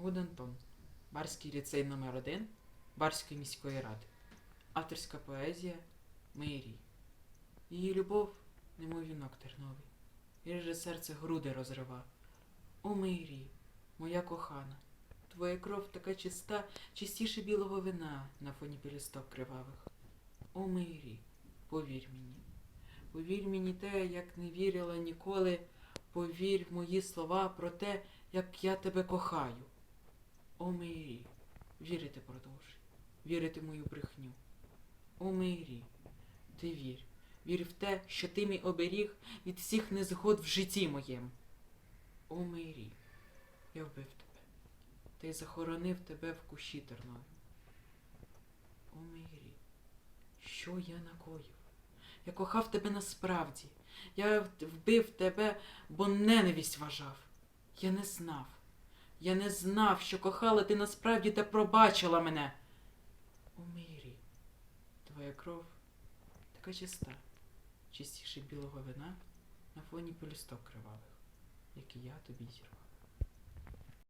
Гудантон. Барський ліцей номер 1 Барської міської ради. Авторська поезія Мейрі. Її любов, немов вінок терновий. І реже серце груди розрива. О, Мейрі, моя кохана, твоя кров така чиста, чистіше білого вина на фоні пелюсток кривавих. О, Мейрі, повір мені. Повір мені те, як не вірила ніколи. Повір в мої слова про те, як я тебе кохаю. О, Мейрі, вірити продовжуй, вірити мою брехню. О, Мейрі, ти вір, вір в те, що ти мій оберіг від всіх незгод в житті моєму. О, Мейрі, я вбив тебе, й захоронив тебе в кущі тернові. О, Мейрі, що я накоїв? Я кохав тебе насправді. Я вбив тебе, бо ненависть вважав. Я не знав. Я не знав, що кохала ти насправді та пробачила мене. У мирі, твоя кров така чиста, чистіше білого вина на фоні пелюсток кривавих, які я тобі зірвав.